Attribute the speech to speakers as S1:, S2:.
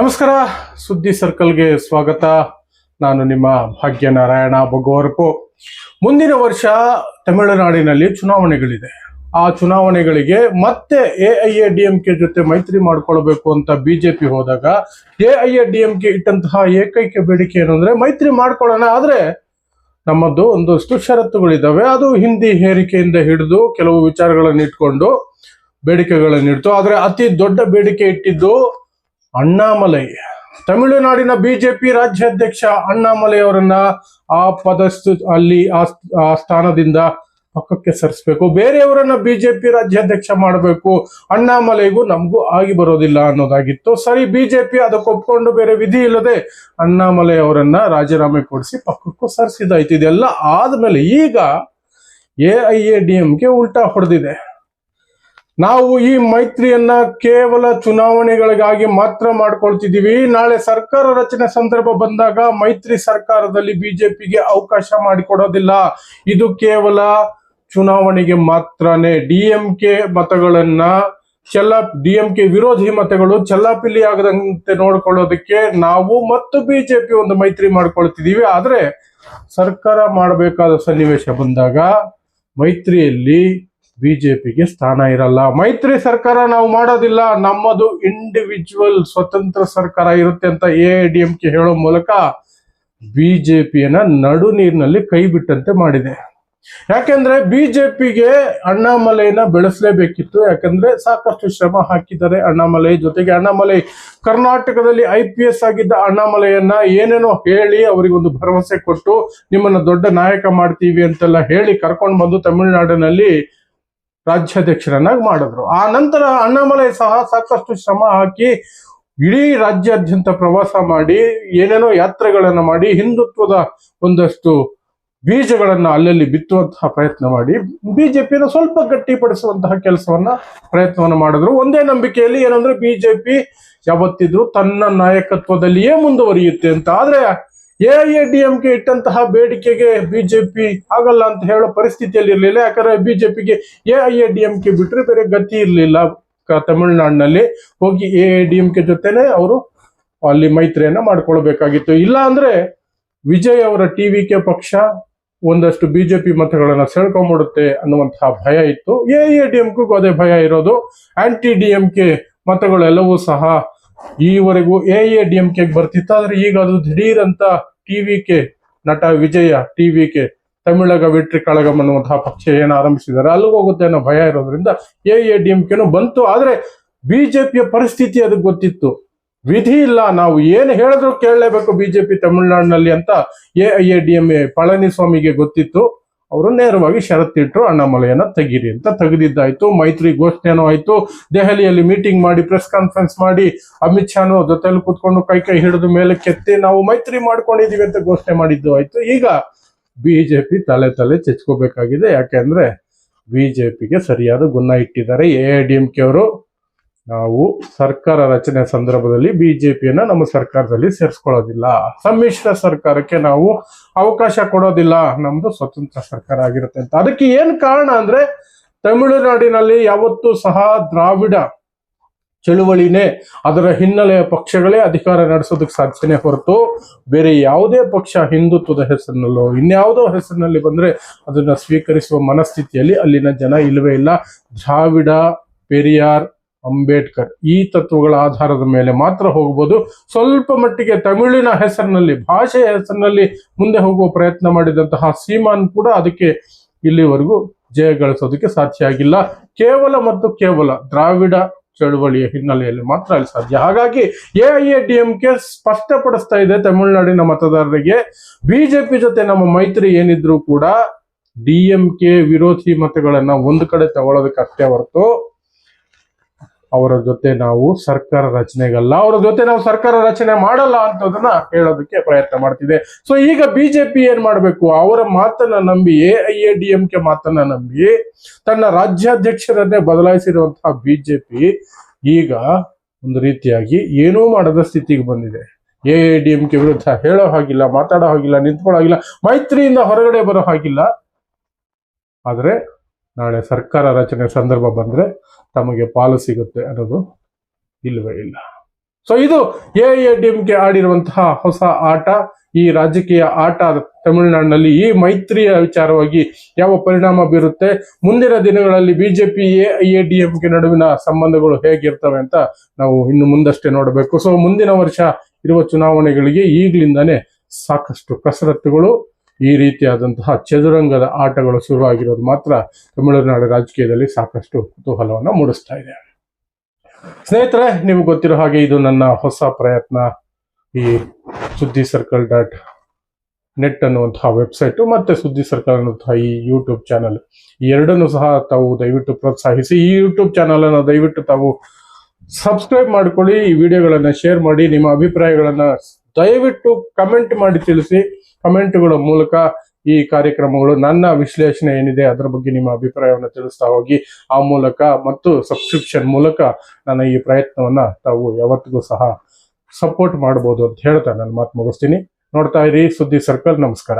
S1: ನಮಸ್ಕಾರ, ಸುದ್ದಿ ಸರ್ಕಲ್ಗೆ ಸ್ವಾಗತ. ನಾನು ನಿಮ್ಮ ಭಾಗ್ಯನಾರಾಯಣ ಬಗೋರ್ಪು ಮುಂದಿನ ವರ್ಷ ತಮಿಳುನಾಡಿನಲ್ಲಿ ಚುನಾವಣೆಗಳಿದೆ. ಆ ಚುನಾವಣೆಗಳಿಗೆ ಮತ್ತೆ A I A D M K ಜೊತೆ ಮೈತ್ರಿ ಮಾಡ್ಕೊಳ್ಬೇಕು ಅಂತ ಬಿಜೆಪಿ ಹೋದಾಗ, A I A D M K ಇಟ್ಟಂತಹ ಏಕೈಕ ಬೇಡಿಕೆ ಏನು ಅಂದ್ರೆ ಮೈತ್ರಿ ಮಾಡ್ಕೊಳ್ಳೋಣ. ಆದ್ರೆ ನಮ್ಮದು ಒಂದಷ್ಟು ಷರತ್ತುಗಳಿದ್ದಾವೆ ಅದು ಹಿಂದಿ ಹೇರಿಕೆಯಿಂದ ಹಿಡಿದು ಕೆಲವು ವಿಚಾರಗಳನ್ನು ಇಟ್ಕೊಂಡು ಬೇಡಿಕೆಗಳನ್ನು ಇಡ್ತು. ಆದರೆ ಅತಿ ದೊಡ್ಡ ಬೇಡಿಕೆ ಇಟ್ಟಿದ್ದು ಅಣ್ಣಾಮಲೈ. ತಮಿಳುನಾಡಿನ ಬಿಜೆಪಿ ರಾಜ್ಯಾಧ್ಯಕ್ಷ ಅಣ್ಣಾಮಲೈ ಅವರನ್ನ ಆ ಪದಸ್ಥ, ಅಲ್ಲಿ ಆ ಸ್ಥಾನದಿಂದ ಪಕ್ಕಕ್ಕೆ ಸರಿಸಬೇಕು. ಬೇರೆಯವರನ್ನ ಬಿಜೆಪಿ ರಾಜ್ಯಾಧ್ಯಕ್ಷ ಮಾಡಬೇಕು. ಅಣ್ಣಾಮಲೈಗೂ ನಮಗೂ ಆಗಿ ಬರೋದಿಲ್ಲ ಅನ್ನೋದಾಗಿತ್ತು. ಸರಿ, ಬಿಜೆಪಿ ಅದಕ್ಕೆ ಒಪ್ಕೊಂಡು ಬೇರೆ ವಿಧಿ ಇಲ್ಲದೆ ಅಣ್ಣಾಮಲೈ ಅವರನ್ನ ರಾಜೀನಾಮೆ ಕೊಡಿಸಿ ಪಕ್ಕಕ್ಕೂ ಸರಿಸಿದಾಯ್ತು. ಇದೆಲ್ಲ ಆದ್ಮೇಲೆ ಈಗ ಎ ಐ ಎ ಡಿ ಎಂಗೆ ಉಲ್ಟಾ ಹೊಡೆದಿದೆ. ನಾವು ಈ ಮೈತ್ರಿಯನ್ನ ಕೇವಲ ಚುನಾವಣೆಗಳಿಗಾಗಿ ಮಾತ್ರ ಮಾಡ್ಕೊಳ್ತಿದ್ದೀವಿ. ನಾಳೆ ಸರ್ಕಾರ ರಚನೆ ಸಂದರ್ಭ ಬಂದಾಗ ಮೈತ್ರಿ ಸರ್ಕಾರದಲ್ಲಿ ಬಿಜೆಪಿಗೆ ಅವಕಾಶ ಮಾಡಿಕೊಡೋದಿಲ್ಲ. ಇದು ಕೇವಲ ಚುನಾವಣೆಗೆ ಮಾತ್ರನೇ. ಡಿ ಎಂ ಮತಗಳನ್ನ ಚೆಲ್ಲ ಡಿ ಎಂ ಕೆ ವಿರೋಧಿ ಮತಗಳು ಚೆಲ್ಲಾಪಿಲ್ಲಿ ಆಗದಂತೆ ನೋಡ್ಕೊಳ್ಳೋದಕ್ಕೆ ನಾವು ಮತ್ತು ಬಿಜೆಪಿ ಒಂದು ಮೈತ್ರಿ ಮಾಡ್ಕೊಳ್ತಿದ್ದೀವಿ. ಆದ್ರೆ ಸರ್ಕಾರ ಮಾಡಬೇಕಾದ ಸನ್ನಿವೇಶ ಬಂದಾಗ ಮೈತ್ರಿಯಲ್ಲಿ ಬಿಜೆಪಿಗೆ ಸ್ಥಾನ ಇರಲ್ಲ. ಮೈತ್ರಿ ಸರ್ಕಾರ ನಾವು ಮಾಡೋದಿಲ್ಲ. ನಮ್ಮದು ಇಂಡಿವಿಜುವಲ್ ಸ್ವತಂತ್ರ ಸರ್ಕಾರ ಇರುತ್ತೆ ಅಂತ ಎ ಡಿ ಹೇಳೋ ಮೂಲಕ ಬಿಜೆಪಿಯನ್ನ ನಡು ನೀರಿನಲ್ಲಿ ಕೈ ಬಿಟ್ಟಂತೆ ಮಾಡಿದೆ. ಯಾಕೆಂದ್ರೆ ಬಿಜೆಪಿಗೆ ಅಣ್ಣಾಮಲೈನ ಬೆಳೆಸಲೇಬೇಕಿತ್ತು. ಯಾಕಂದ್ರೆ ಸಾಕಷ್ಟು ಶ್ರಮ ಹಾಕಿದ್ದಾರೆ ಅಣ್ಣಾಮಲೈ ಜೊತೆಗೆ. ಅಣ್ಣಾಮಲೈ ಕರ್ನಾಟಕದಲ್ಲಿ ಐ ಪಿ ಎಸ್ ಆಗಿದ್ದ ಅಣ್ಣಾಮಲೈಯನ್ನ ಏನೇನೋ ಹೇಳಿ ಅವರಿಗೊಂದು ಭರವಸೆ ಕೊಟ್ಟು ನಿಮ್ಮನ್ನ ದೊಡ್ಡ ನಾಯಕ ಮಾಡ್ತೀವಿ ಅಂತೆಲ್ಲ ಹೇಳಿ ಕರ್ಕೊಂಡು ಬಂದು ತಮಿಳುನಾಡಿನಲ್ಲಿ ರಾಜ್ಯಾಧ್ಯಕ್ಷರನ್ನಾಗಿ ಮಾಡಿದ್ರು. ಆ ನಂತರ ಅಣ್ಣಾಮಲೈ ಸಹ ಸಾಕಷ್ಟು ಶ್ರಮ ಹಾಕಿ ಇಡೀ ರಾಜ್ಯಾದ್ಯಂತ ಪ್ರವಾಸ ಮಾಡಿ, ಏನೇನೋ ಯಾತ್ರೆಗಳನ್ನು ಮಾಡಿ, ಹಿಂದುತ್ವದ ಒಂದಷ್ಟು ಬೀಜಗಳನ್ನ ಅಲ್ಲಲ್ಲಿ ಬಿತ್ತುವಂತಹ ಪ್ರಯತ್ನ ಮಾಡಿ ಬಿಜೆಪಿನ ಸ್ವಲ್ಪ ಗಟ್ಟಿಪಡಿಸುವಂತಹ ಕೆಲಸವನ್ನ ಪ್ರಯತ್ನವನ್ನ ಮಾಡಿದ್ರು. ಒಂದೇ ನಂಬಿಕೆಯಲ್ಲಿ ಏನಂದ್ರೆ ಬಿಜೆಪಿ ಯಾವತ್ತಿದ್ರು ತನ್ನ ನಾಯಕತ್ವದಲ್ಲಿಯೇ ಮುಂದುವರಿಯುತ್ತೆ ಅಂತ. ಆದ್ರೆ A I D M K ಇಟ್ಟಂತಹ ಬೇಡಿಕೆಗೆ ಬಿಜೆಪಿ ಆಗಲ್ಲ ಅಂತ ಹೇಳೋ ಪರಿಸ್ಥಿತಿಯಲ್ಲಿ ಇರಲಿಲ್ಲ. ಯಾಕಂದ್ರೆ ಬಿಜೆಪಿಗೆ ಎಐಎಡಿಎಂಕೆ ಬಿಟ್ಟರೆ ಬೇರೆ ಗತಿ ಇರಲಿಲ್ಲ. ತಮಿಳುನಾಡಿನಲ್ಲಿ ಹೋಗಿ A I D M K ಜೊತೆನೆ ಅವರು ಅಲ್ಲಿ ಮೈತ್ರಿಯನ್ನ ಮಾಡ್ಕೊಳ್ಬೇಕಾಗಿತ್ತು. ಇಲ್ಲ ಅಂದ್ರೆ ವಿಜಯ್ ಅವರ ಟಿವಿ ಕೆ ಪಕ್ಷ ಒಂದಷ್ಟು ಬಿಜೆಪಿ ಮತಗಳನ್ನ ಸೆಳ್ಕೊಂಡ್ಬಿಡುತ್ತೆ ಅನ್ನುವಂತಹ ಭಯ ಇತ್ತು. ಎಐಎಡಿಎಂಕೆಗೂ ಅದೇ ಭಯ ಇರೋದು. ಆಂಟಿ ಡಿ ಎಂ ಮತಗಳೆಲ್ಲವೂ ಸಹ ಈವರೆಗೂ A A D M K ಬರ್ತಿತ್ತು. ಆದ್ರೆ ಈಗ ಅದು ದಿಢೀರಂತ ಅಂತ ಟಿ ವಿ ಕೆ ನಟ Vijay T V K Tamilaga Vettri Kazhagam ಅನ್ನುವಂತಹ ಪಕ್ಷ ಏನು ಆರಂಭಿಸಿದ್ದಾರೆ. ಅಲ್ಲಿಗೆ ಹೋಗುತ್ತೆ ಅನ್ನೋ ಭಯ ಇರೋದ್ರಿಂದ ಎ ಎ ಡಿ ಎಂ ಕೆನು ಬಂತು. ಆದ್ರೆ ಬಿಜೆಪಿಯ ಪರಿಸ್ಥಿತಿ ಅದಕ್ಕೆ ಗೊತ್ತಿತ್ತು. ವಿಧಿ ಇಲ್ಲ. ನಾವು ಏನು ಹೇಳಿದ್ರು ಕೇಳಲೇಬೇಕು ಬಿಜೆಪಿ ತಮಿಳುನಾಡಿನಲ್ಲಿ ಅಂತ A I A D M E ಪಳನಿಸ್ವಾಮಿಗೆ ಗೊತ್ತಿತ್ತು. ಅವರು ನೇರವಾಗಿ ಷರತ್ತಿಟ್ಟರು ಅಣ್ಣಾಮಲೆಯನ್ನು ತೆಗೀರಿ ಅಂತ ತೆಗೆದಿದ್ದಾಯ್ತು. ಮೈತ್ರಿ ಘೋಷಣೆನೂ ಆಯ್ತು. ದೆಹಲಿಯಲ್ಲಿ ಮೀಟಿಂಗ್ ಮಾಡಿ, ಪ್ರೆಸ್ ಕಾನ್ಫರೆನ್ಸ್ ಮಾಡಿ, ಅಮಿತ್ ಶಾನು ಜೊತೆಯಲ್ಲಿ ಕೂತ್ಕೊಂಡು ಕೈ ಕೈ ಹಿಡಿದು ಮೇಲೆ ಕೆತ್ತಿ ನಾವು ಮೈತ್ರಿ ಮಾಡ್ಕೊಂಡಿದೀವಿ ಅಂತ ಘೋಷಣೆ ಮಾಡಿದ್ದು ಆಯ್ತು. ಈಗ ಬಿಜೆಪಿ ತಲೆ ತಲೆ ಚೆಚ್ಕೋಬೇಕಾಗಿದೆ. ಯಾಕೆಂದ್ರೆ ಬಿಜೆಪಿಗೆ ಸರಿಯಾದ ಗುಣ ಇಟ್ಟಿದ್ದಾರೆ ಎ ಡಿ ಎಂ ಕೆ ಅವರು. ನಾವು ಸರ್ಕಾರ ರಚನೆ ಸಂದರ್ಭದಲ್ಲಿ ಬಿಜೆಪಿಯನ್ನ ನಮ್ಮ ಸರ್ಕಾರದಲ್ಲಿ ಸೇರಿಸ್ಕೊಳ್ಳೋದಿಲ್ಲ. ಸಮ್ಮಿಶ್ರ ಸರ್ಕಾರಕ್ಕೆ ನಾವು ಅವಕಾಶ ಕೊಡೋದಿಲ್ಲ. ನಮ್ದು ಸ್ವತಂತ್ರ ಸರ್ಕಾರ ಆಗಿರುತ್ತೆ ಅಂತ. ಅದಕ್ಕೆ ಏನ್ ಕಾರಣ ಅಂದ್ರೆ ತಮಿಳುನಾಡಿನಲ್ಲಿ ಯಾವತ್ತೂ ಸಹ ದ್ರಾವಿಡ ಚಳುವಳಿನೇ ಅದರ ಹಿನ್ನೆಲೆಯ ಪಕ್ಷಗಳೇ ಅಧಿಕಾರ ನಡೆಸೋದಕ್ಕೆ ಸಾಧ್ಯನೇ ಹೊರತು ಬೇರೆ ಯಾವುದೇ ಪಕ್ಷ ಹಿಂದುತ್ವದ ಹೆಸರಿನಲ್ಲೋ, ಇನ್ಯಾವುದೋ ಹೆಸರಿನಲ್ಲಿ ಬಂದ್ರೆ ಅದನ್ನ ಸ್ವೀಕರಿಸುವ ಮನಸ್ಥಿತಿಯಲ್ಲಿ ಅಲ್ಲಿನ ಜನ ಇಲ್ಲವೇ ಇಲ್ಲ. ದ್ರಾವಿಡ, ಪೆರಿಯಾರ್ ಅಂಬೇಡ್ಕರ್. ಈ ತತ್ವಗಳ ಆಧಾರದ ಮೇಲೆ ಮಾತ್ರ ಹೋಗ್ಬೋದು. ಸ್ವಲ್ಪ ಮಟ್ಟಿಗೆ ತಮಿಳಿನ ಹೆಸರಿನಲ್ಲಿ, ಭಾಷೆಯ ಹೆಸರಿನಲ್ಲಿ ಮುಂದೆ ಹೋಗುವ ಪ್ರಯತ್ನ ಮಾಡಿದಂತಹ ಸೀಮಾನ್ ಕೂಡ ಅದಕ್ಕೆ ಇಲ್ಲಿವರೆಗೂ ಜಯ ಗಳಿಸೋದಕ್ಕೆ ಸಾಧ್ಯ ಆಗಿಲ್ಲ. ಕೇವಲ ಮತ್ತು ಕೇವಲ ದ್ರಾವಿಡ ಚಳುವಳಿಯ ಹಿನ್ನೆಲೆಯಲ್ಲಿ ಮಾತ್ರ ಅಲ್ಲಿ ಸಾಧ್ಯ. ಹಾಗಾಗಿ A I D M K ಸ್ಪಷ್ಟಪಡಿಸ್ತಾ ಇದೆ ತಮಿಳುನಾಡಿನ ಮತದಾರರಿಗೆ. ಬಿಜೆಪಿ ಜೊತೆ ನಮ್ಮ ಮೈತ್ರಿ ಏನಿದ್ರು ಕೂಡ ಡಿ ಎಂ ಕೆ ವಿರೋಧಿ ಮತಗಳನ್ನ ಒಂದು ಕಡೆ ತಗೊಳ್ಳೋದಕ್ಕೆ ಅಷ್ಟೇ ಹೊರತು ಅವರ ಜೊತೆ ನಾವು ಸರ್ಕಾರ ರಚನೆಗಲ್ಲ, ಅವರ ಜೊತೆ ನಾವು ಸರ್ಕಾರ ರಚನೆ ಮಾಡಲ್ಲ ಅಂತದನ್ನ ಹೇಳೋದಕ್ಕೆ ಪ್ರಯತ್ನ ಮಾಡ್ತಿದೆ. ಸೊ ಈಗ ಬಿಜೆಪಿ ಏನ್ ಮಾಡ್ಬೇಕು? ಅವರ ಮಾತನ್ನ ನಂಬಿ, A I A D M K ಮಾತನ್ನ ನಂಬಿ, ತನ್ನ ರಾಜ್ಯಾಧ್ಯಕ್ಷರನ್ನೇ ಬದಲಾಯಿಸಿರುವಂತಹ ಬಿಜೆಪಿ ಈಗ ಒಂದು ರೀತಿಯಾಗಿ ಏನೂ ಮಾಡದ ಸ್ಥಿತಿಗೆ ಬಂದಿದೆ. A I D M K ವಿರುದ್ಧ ಹೇಳೋ ಹಾಗಿಲ್ಲ, ಮಾತಾಡೋ ಹಾಗಿಲ್ಲ, ನಿಂತ್ಕೊಳ್ಳೋ ಹಾಗಿಲ್ಲ, ಮೈತ್ರಿಯಿಂದ ಹೊರಗಡೆ ಬರೋ ಹಾಗಿಲ್ಲ. ಆದ್ರೆ ನಾಳೆ ಸರ್ಕಾರ ರಚನೆ ಸಂದರ್ಭ ಬಂದ್ರೆ ತಮಗೆ ಪಾಲು ಸಿಗುತ್ತೆ ಅನ್ನೋದು ಇಲ್ಲವೇ ಇಲ್ಲ. ಸೊ ಇದು ಎ ಡಿ ಎಂ ಕೆ ಆಡಿರುವಂತಹ ಹೊಸ ಆಟ, ಈ ರಾಜಕೀಯ ಆಟ ತಮಿಳುನಾಡಿನಲ್ಲಿ ಈ ಮೈತ್ರಿಯ ವಿಚಾರವಾಗಿ ಯಾವ ಪರಿಣಾಮ ಬೀರುತ್ತೆ, ಮುಂದಿನ ದಿನಗಳಲ್ಲಿ ಬಿಜೆಪಿ ಎ ಡಿ ಎಂ ನಡುವಿನ ಸಂಬಂಧಗಳು ಹೇಗಿರ್ತವೆ ಅಂತ ನಾವು ಇನ್ನು ಮುಂದಷ್ಟೇ ನೋಡಬೇಕು. ಸೊ ಮುಂದಿನ ವರ್ಷ ಇರುವ ಚುನಾವಣೆಗಳಿಗೆ ಈಗಲಿಂದಾನೇ ಸಾಕಷ್ಟು ಕಸರತ್ತುಗಳು ಈ ರೀತಿಯಾದಂತಹ ಚದುರಂಗದ ಆಟಗಳು ಶುರುವಾಗಿರೋದು ಮಾತ್ರ ತಮಿಳುನಾಡು ರಾಜಕೀಯದಲ್ಲಿ ಸಾಕಷ್ಟು ಕುತೂಹಲವನ್ನು ಮೂಡಿಸ್ತಾ ಇದೆ. ಸ್ನೇಹಿತರೆ ನಿಮ್ಗೆ ಗೊತ್ತಿರೋ ಹಾಗೆ ಇದು ನನ್ನ ಹೊಸ ಪ್ರಯತ್ನ. ಈ ಸುದ್ದಿ ಸರ್ಕಲ್ ಡಾಟ್ ನೆಟ್ ಅನ್ನುವಂತಹ ವೆಬ್ಸೈಟು ಮತ್ತೆ ಸುದ್ದಿ ಸರ್ಕಲ್ ಅನ್ನುವಂತಹ ಈ ಯೂಟ್ಯೂಬ್ ಚಾನಲ್. ಎರಡನ್ನೂ ಸಹ ತಾವು ದಯವಿಟ್ಟು ಪ್ರೋತ್ಸಾಹಿಸಿ, ಈ ಯೂಟ್ಯೂಬ್ ಚಾನಲನ್ನು ದಯವಿಟ್ಟು ತಾವು ಸಬ್ಸ್ಕ್ರೈಬ್ ಮಾಡ್ಕೊಳ್ಳಿ. ಈ ವಿಡಿಯೋಗಳನ್ನು ಶೇರ್ ಮಾಡಿ, ನಿಮ್ಮ ಅಭಿಪ್ರಾಯಗಳನ್ನು ದಯವಿಟ್ಟು ಕಮೆಂಟ್ ಮಾಡಿ ತಿಳಿಸಿ. ಕಮೆಂಟ್ಗಳ ಮೂಲಕ ಈ ಕಾರ್ಯಕ್ರಮಗಳು ನನ್ನ ವಿಶ್ಲೇಷಣೆ ಏನಿದೆ ಅದರ ಬಗ್ಗೆ ನಿಮ್ಮ ಅಭಿಪ್ರಾಯವನ್ನು ತಿಳಿಸ್ತಾ ಹೋಗಿ, ಆ ಮೂಲಕ ಮತ್ತು ಸಬ್ಸ್ಕ್ರಿಪ್ಷನ್ ಮೂಲಕ ನನ್ನ ಈ ಪ್ರಯತ್ನವನ್ನ ತಾವು ಯಾವತ್ತಿಗೂ ಸಹ ಸಪೋರ್ಟ್ ಮಾಡಬಹುದು ಅಂತ ಹೇಳ್ತಾ ನಾನು ಮಾತು ಮುಗಿಸ್ತೀನಿ. ನೋಡ್ತಾ ಇರಿ ಸುದ್ದಿ ಸರ್ಕಲ್ ನಮಸ್ಕಾರ.